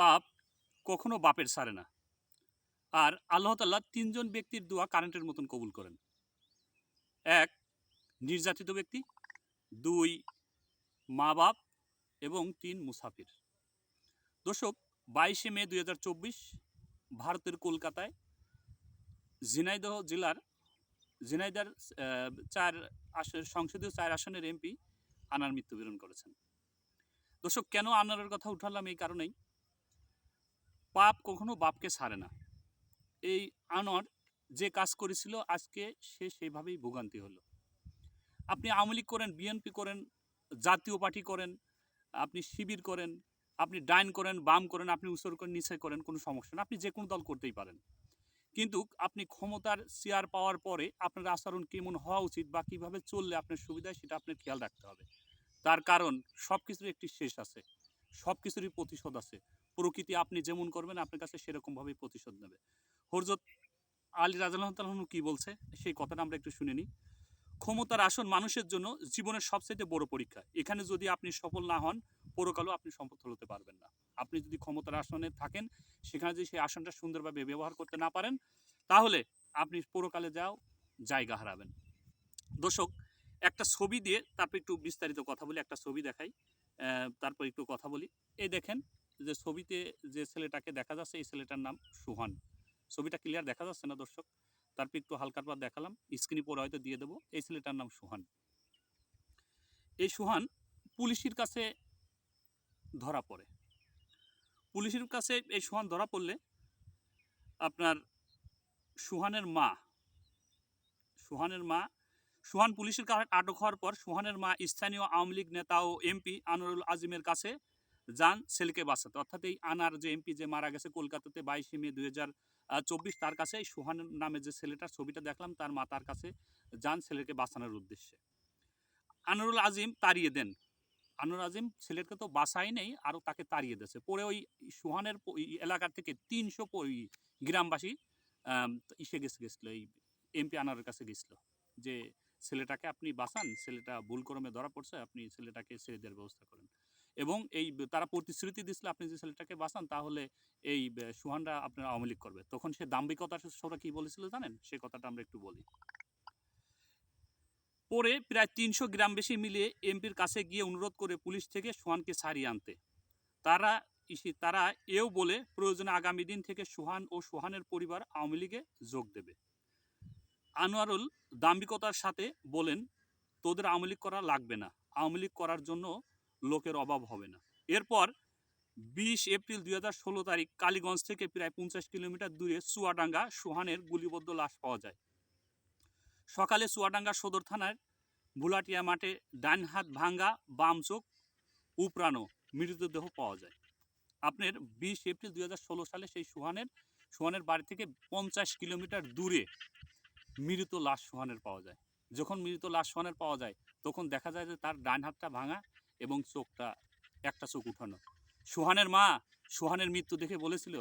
পাপ কখনো বাপের সারে না। আর আল্লাহ তাল্লাহ তিনজন ব্যক্তির দোয়া কারেন্টের মতন কবুল করেন। এক, নির্যাতিত ব্যক্তি। দুই মা বাপ এবং তিন, মুসাফির। দর্শক, বাইশে মে দু হাজার চব্বিশ, ভারতের কলকাতায় ঝিনাইদহ জেলার ঝিনাইদার চার আসন সংসদীয় চার আসনের এমপি আনার মৃত্যুবরণ করেছেন। দর্শক, কেন আনারের কথা উঠালাম এই কারণেই? পাপ কখনো বাপকে সারে না। এই আনোয়ার যে কাজ করেছিল, আজকে সে সেইভাবেই ভোগান্তি হলো। আপনি আওয়ামী লীগ করেন বিএনপি করেন, জাতীয় পার্টি করেন, আপনি শিবির করেন, আপনি ডাইন করেন, বাম করেন, আপনি উত্তর করেন নিচে করেন, কোনো সমস্যা না আপনি যে কোনো দল করতেই পারেন। কিন্তু আপনি ক্ষমতার চেয়ার পাওয়ার পরে আপনার আচরণ কেমন হওয়া উচিত বা কীভাবে চললে আপনার সুবিধা সেটা আপনার খেয়াল রাখতে হবে। তার কারণ সব কিছুর একটি শেষ আছে সব কিছুরই প্রতিশোধ আছে। প্রকৃতি আপনি যেমন করবেন, আপনার কাছে সেরকমভাবেই প্রতিশোধ নেবে। হরজত আলী রাজাল্লাহ কি বলছে, সেই কথাটা আমরা একটু শুনে নিই। ক্ষমতার আসন মানুষের জন্য জীবনের সবচেয়ে বড় পরীক্ষা। এখানে যদি আপনি সফল না হন, পরকালও আপনি সফল হতে পারবেন না। আপনি যদি ক্ষমতার আসনে থাকেন, সেখানে যদি সেই আসনটা সুন্দরভাবে ব্যবহার করতে না পারেন, তাহলে আপনি পরকালে যাও, জায়গা হারাবেন। দর্শক, একটা ছবি দিয়ে তারপর একটু বিস্তারিত কথা বলি, একটা ছবি দেখাই। তারপর একটু কথা বলি। এই দেখেন যে ছবিতে যে ছেলেটাকে দেখা যাচ্ছে, এই ছেলেটার নাম সুহান। ছবিটা ক্লিয়ার দেখা যাচ্ছে না, দর্শক? তারপর একটু হালকার পর দেখালাম স্ক্রিনে পরে হয়তো দিয়ে দেবো। এই ছেলেটার নাম সুহান। এই সুহান পুলিশের কাছে ধরা পড়ে। পুলিশের কাছে এই সুহান ধরা পড়লে আপনার সুহানের মা সুহানের মা, সুহান পুলিশের কাছে আটক হওয়ার পর সুহানের মা স্থানীয় আওয়ামী লীগ নেতা ও এমপি আনোয়ারুল আজিমের কাছে যান, ছেলেকে বাঁচাতে। অর্থাৎ এই আনার যে এমপি যে মারা গেছে কলকাতাতে বাইশে মে দুই চব্বিশ, তার কাছে এই সুহানের নামে যে ছেলেটার ছবিটা দেখলাম, তার মা তার কাছে যান ছেলেকে বাঁচানোর উদ্দেশ্যে। আনোয়ারুল আজিম তাড়িয়ে দেন। আনোয়ার আজিম ছেলেকে তো বাসাই নেই, আরও তাকে তাড়িয়ে দিয়েছে। পরে ওই সুহানের এলাকার থেকে তিনশো গ্রামবাসী ইসে গেছে, গেছিল, এই এমপি আনারের কাছে গেছিল যে, ছেলেটাকে আপনি বাঁচান, ছেলেটা ভুলক্রমে ধরা পড়ছে, আপনি ছেলেটাকে ছেড়ে দেওয়ার ব্যবস্থা করেন। এবং এই তারা প্রতিশ্রুতি দিছিল আপনি যে ছেলেটাকে বাঁচান, তাহলে এই সুহানরা আপনার আওয়ামী লীগ করবে। তখন সে দাম্ভিকতার সরা কি বলেছিল জানেন? সে কথাটা আমরা একটু বলি। পরে প্রায় তিনশো গ্রাম বেশি মিলিয়ে এমপির কাছে গিয়ে অনুরোধ করে পুলিশ থেকে সোহানকে ছাড়িয়ে আনতে। তারা তারা এও বলে, প্রয়োজনে আগামী দিন থেকে সোহান ও সোহানের পরিবার আওয়ামী লীগে যোগ দেবে। আনোয়ারুল দাম্ভিকতার সাথে বলেন, তোদের আওয়ামী লীগ করা লাগবে না। আওয়ামী লীগ করার জন্য লোকের অভাব হবে না। এরপর বিশ এপ্রিল দুই হাজার ষোলো তারিখ কালীগঞ্জ থেকে প্রায় পঞ্চাশ কিলোমিটার দূরে চুয়াডাঙ্গা সোহানের গুলিবদ্ধ লাশ পাওয়া যায়। সকালে চুয়াডাঙ্গা সদর থানার ভুলাটিয়া মাঠে ডান হাত ভাঙ্গা বাম চোখ, উপরানো মৃতদেহ পাওয়া যায়। আপনার বিশ এপ্রিল দুই হাজার ষোলো সালে সেই সুহানের সুহানের বাড়ি থেকে পঞ্চাশ কিলোমিটার দূরে মৃত লাশ সুহানের পাওয়া যায়। যখন মৃত লাশ সুহানের পাওয়া যায়, তখন দেখা যায় যে তার ডান হাতটা ভাঙা এবং চোখটা, একটা চোখ উঠানো। সুহানের মা, সুহানের মৃত্যু দেখে বলেছিল,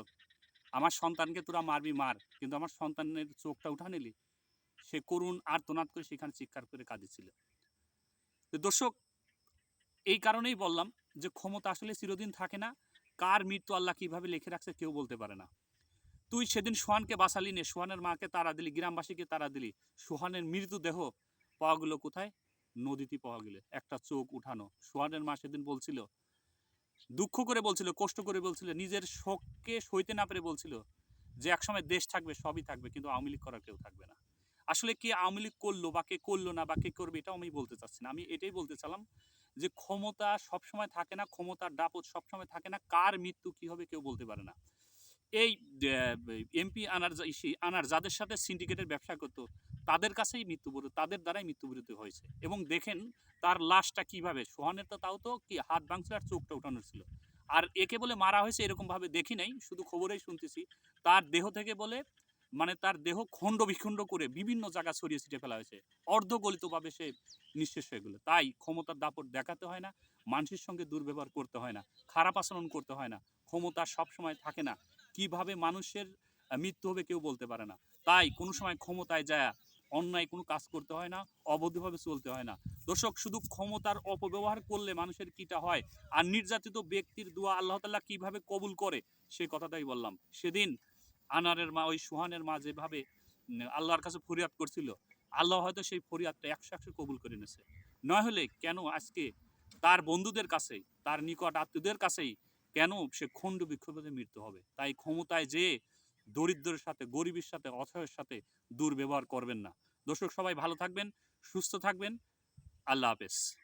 আমার সন্তানকে তোরা মারবি, মার। কিন্তু আমার সন্তানের চোখটা উঠা নিলি সে করুণ আর্তনাদ করে সেখানে চিৎকার করে কাঁদিছিল। দর্শক, এই কারণেই বললাম যে ক্ষমতা আসলে চিরদিন থাকে না। কার মৃত্যু আল্লাহ কীভাবে লিখে রাখছে কেউ বলতে পারে না। তুই সেদিন সোহানকে বাঁচালি নে। সোহানের মাকে তারা দিলি, গ্রামবাসীকে তারা দিলি। সোহানের মৃতদেহ পাওয়া গেলো কোথায়? নদীতে পাওয়া গেলে, একটা চোখ উঠানো। সোহানের মা সেদিন বলছিল, দুঃখ করে বলছিল, কষ্ট করে বলছিল, নিজের শোককে সইতে না পেরে বলছিল যে একসময় দেশ থাকবে, সবই থাকবে, কিন্তু আওয়ামী লীগ করার কেউ থাকবে না। আসলে কে আওয়ামী লীগ করল বা কে করল না বা কে করবে, এটাও আমি বলতে চাচ্ছি না। আমি এটাই বলতে চালাম যে ক্ষমতা সবসময় থাকে না, ক্ষমতার দাপট সবসময় থাকে না, কার মৃত্যু কি হবে কেউ বলতে পারে না। এই এমপি আনার আনার যাদের সাথে সিন্ডিকেটের ব্যবসা করতো, তাদের কাছেই মৃত্যুবরণ তাদের দ্বারাই মৃত্যুবরণ হয়েছে। এবং দেখেন তার লাশটা কীভাবে, সোহানের তো তাও তো কি হাত ভাঙছিল আর চোখটা উঠানো ছিল। আর একে বলে মারা হয়েছে এরকমভাবে দেখি নাই, শুধু খবরেই শুনতেছি। তার দেহ থেকে বলে মানে তার দেহ খণ্ড বিখণ্ড করে বিভিন্ন জায়গা ছড়িয়ে ছিটে ফেলা হয়েছে। অর্ধগলিতভাবে সে নিঃশেষ হয়ে গেলো। তাই ক্ষমতার দাপট দেখাতে হয় না, মানুষের সঙ্গে দুর্ব্যবহার করতে হয় না, খারাপ আচরণ করতে হয় না, ক্ষমতা সবসময় থাকে না। কীভাবে মানুষের মৃত্যু হবে কেউ বলতে পারে না। তাই কোনো সময় ক্ষমতায় যায়, অন্যায় কোনো কাজ করতে হয় না, অবৈধভাবে চলতে হয় না। দর্শক, শুধু ক্ষমতার অপব্যবহার করলে মানুষের কিটা হয়, আর নির্যাতিত ব্যক্তির দোয়া আল্লাহ তাল্লাহ কীভাবে কবুল করে সেই কথাটাই বললাম। সেদিন আনারের মা, ওই সুহানের মা যেভাবে আল্লাহর কাছে ফরিয়াদ করছিল, আল্লাহ হয়তো সেই ফরিয়াদটা একশো একশো কবুল করে নিয়েছে। নয় হলে কেন আজকে তার বন্ধুদের কাছেই, তার নিকট আত্মীয়দের কাছেই কেন সে খণ্ড বিক্ষোভে মৃত্যু হবে? তাই ক্ষমতায় যে দরিদ্রের সাথে, গরিবের সাথে অথয়ের সাথে দুর্ব্যবহার করবেন না। দর্শক সবাই ভালো থাকবেন, সুস্থ থাকবেন। আল্লাহ হাফেজ।